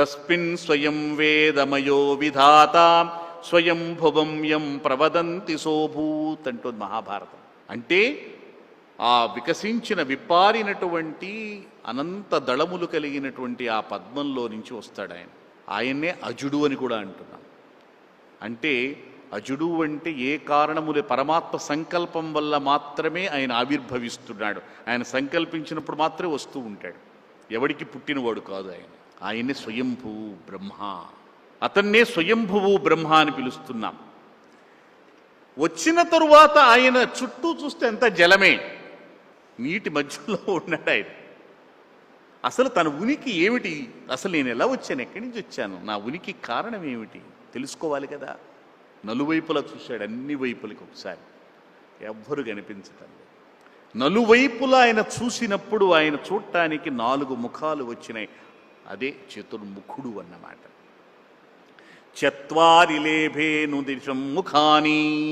తస్మిన్ స్వయం వేదమయో విధాత స్వయం భువం యం ప్రవదంతి సోభూత్ అంటుంది మహాభారతం. అంటే ఆ వికసించిన విప్పారినటువంటి అనంత దళములు కలిగినటువంటి ఆ పద్మంలో నుంచి వస్తాడు ఆయన. ఆయన్నే అజుడు అని కూడా అంటున్నాం. అంటే అజుడు అంటే ఏ కారణములే పరమాత్మ సంకల్పం వల్ల మాత్రమే ఆయన ఆవిర్భవిస్తున్నాడు. ఆయన సంకల్పించినప్పుడు మాత్రమే వస్తూ ఉంటాడు. ఎవడికి పుట్టినవాడు కాదు ఆయన. ఆయన్ని స్వయంభూ బ్రహ్మ. అతన్నే స్వయంభువు బ్రహ్మ అని పిలుస్తున్నాం. వచ్చిన తరువాత ఆయన చుట్టూ చూస్తే అంత జలమే. నీటి మధ్యలో ఉన్నాడు ఆయన. అసలు తన ఉనికి ఏమిటి? అసలు నేను ఎలా వచ్చాను? ఎక్కడి నుంచి వచ్చాను? నా ఉనికి కారణం ఏమిటి? తెలుసుకోవాలి కదా. నలువైపులా చూశాడు అన్ని వైపులకి ఒకసారి. ఎవ్వరు కనిపించటం నలువైపులా ఆయన చూసినప్పుడు ఆయన చూడటానికి నాలుగు ముఖాలు వచ్చినాయి. అదే చతుర్ముఖుడు అన్నమాట. చత్వారి లేభేను దిశం ముఖాని.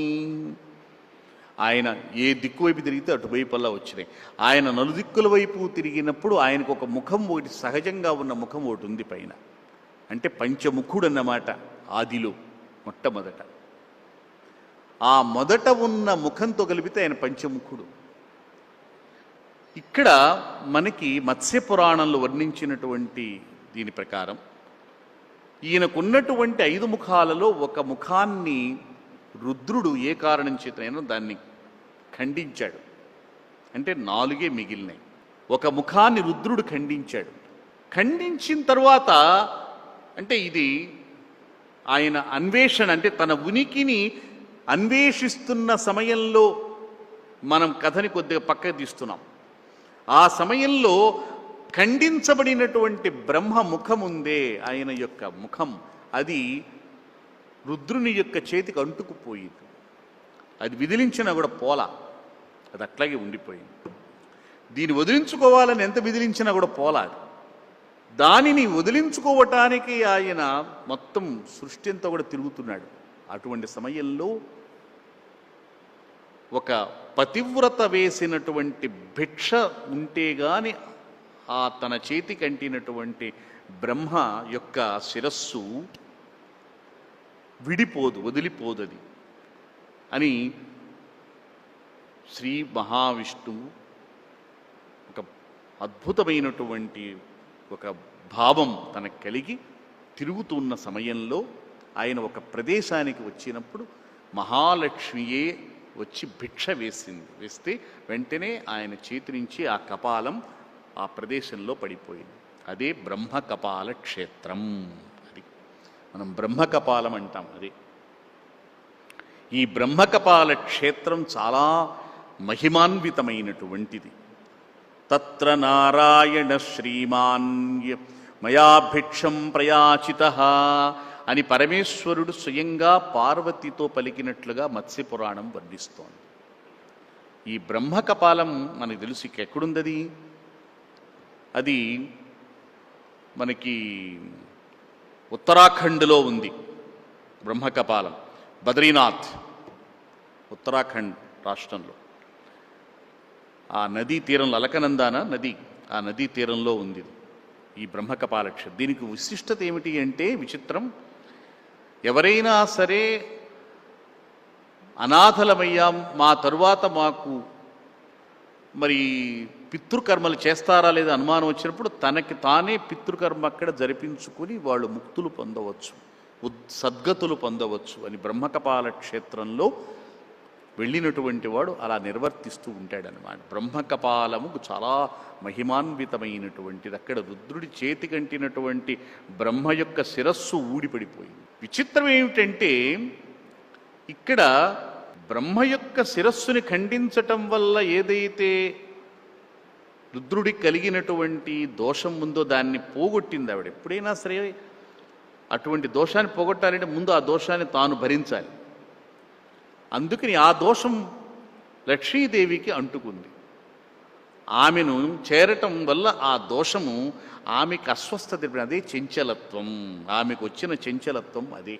ఆయన ఏ దిక్కు వైపు తిరిగితే అటువైపల్లా వచ్చినాయి. ఆయన నలుదిక్కుల వైపు తిరిగినప్పుడు ఆయనకు ఒక ముఖం ఒకటి సహజంగా ఉన్న ముఖం ఒకటి ఉంది పైన. అంటే పంచముఖుడు అన్నమాట ఆదిలో మొట్టమొదట. ఆ మొదట ఉన్న ముఖంతో కలిపితే ఆయన పంచముఖుడు. ఇక్కడ మనకి మత్స్య పురాణంలో వర్ణించినటువంటి దీని ప్రకారం ఈయనకున్నటువంటి ఐదు ముఖాలలో ఒక ముఖాన్ని రుద్రుడు ఏ కారణం చేతనైనా దాన్ని ఖండించాడు. అంటే నాలుగే మిగిలినాయి. ఒక ముఖాన్ని రుద్రుడు ఖండించాడు. ఖండించిన తర్వాత అంటే ఇది ఆయన అన్వేషణ అంటే తన ఉనికిని అన్వేషిస్తున్న సమయంలో మనం కథని కొద్దిగా పక్కకు తీస్తున్నాం. ఆ సమయంలో ఖండించబడినటువంటి బ్రహ్మ ముఖం ఉందే ఆయన యొక్క ముఖం. అది రుద్రుని యొక్క చేతికి అంటుకుపోయింది. అది విదిలించినా కూడా పోలా. అది అట్లాగే ఉండిపోయింది. దీన్ని వదిలించుకోవాలని ఎంత విదిలించినా కూడా పోలా దానిని వదిలించుకోవటానికి ఆయన మొత్తం సృష్టి అంతా కూడా తిరుగుతున్నాడు. అటువంటి సమయంలో ఒక పతివ్రత వేసినటువంటి భిక్ష ఉంటే గాని ఆ తన చేతి కంటినటువంటి బ్రహ్మ యొక్క శిరస్సు విడిపోదు వదిలిపోదది అని శ్రీ మహావిష్ణువు ఒక అద్భుతమైనటువంటి ఒక భావం తనకు కలిగి తిరుగుతున్న సమయంలో ఆయన ఒక ప్రదేశానికి వచ్చినప్పుడు మహాలక్ష్మియే వచ్చి భిక్ష వేసింది. వేస్తే వెంటనే ఆయన చేతి నుంచి ఆ కపాలం ఆ ప్రదేశంలో పడిపోయింది. అదే బ్రహ్మ కపాల క్షేత్రం అది. మనం బ్రహ్మ కపాలం అంటాం అది. ఈ బ్రహ్మకపాల క్షేత్రం చాలా మహిమాన్వితమైనటువంటిది. తత్ర నారాయణ శ్రీమాన్ మయా భిక్షం ప్రయాచిత అని పరమేశ్వరుడు స్వయంగా పార్వతితో పలికినట్లుగా మత్స్యపురాణం వర్ణిస్తోంది. ఈ బ్రహ్మకపాలం మనకు తెలుసు ఎక్కడుందది అది మనకి ఉత్తరాఖండ్లో ఉంది బ్రహ్మకపాలం బద్రీనాథ్ ఉత్తరాఖండ్ రాష్ట్రంలో. ఆ నదీ తీరంలో అలకనందాన నది? ఆ నదీ తీరంలో ఉంది ఈ బ్రహ్మకపాల క్షేత్రం దీనికి విశిష్టత ఏమిటి అంటే విచిత్రం ఎవరైనా సరే అనాథలమయ్యాం మా తరువాత మాకు మరి పితృకర్మలు చేస్తారా లేదా అనుమానం వచ్చినప్పుడు తనకి తానే పితృకర్మ అక్కడ జరిపించుకుని వాళ్ళు ముక్తులు పొందవచ్చు ఉద్ సద్గతులు పొందవచ్చు అని బ్రహ్మకపాల క్షేత్రంలో వెళ్ళినటువంటి వాడు అలా నిర్వర్తిస్తూ ఉంటాడనమాట బ్రహ్మకపాలముకు చాలా మహిమాన్వితమైనటువంటిది. అక్కడ రుద్రుడి చేతికంటినటువంటి బ్రహ్మ యొక్క శిరస్సు ఊడిపడిపోయింది. విచిత్రం ఏమిటంటే ఇక్కడ బ్రహ్మ యొక్క శిరస్సుని ఖండించటం వల్ల ఏదైతే రుద్రుడికి కలిగినటువంటి దోషం ఉందో దాన్ని పోగొట్టింది ఆవిడ. ఎప్పుడైనా సరే అటువంటి దోషాన్ని పోగొట్టాలంటే ముందు ఆ దోషాన్ని తాను భరించాలి. అందుకని ఆ దోషం లక్ష్మీదేవికి అంటుకుంది. ఆమెను చేరటం వల్ల ఆ దోషము ఆమెకు అస్వస్థత అదే చంచలత్వం ఆమెకు వచ్చిన చంచలత్వం అదే.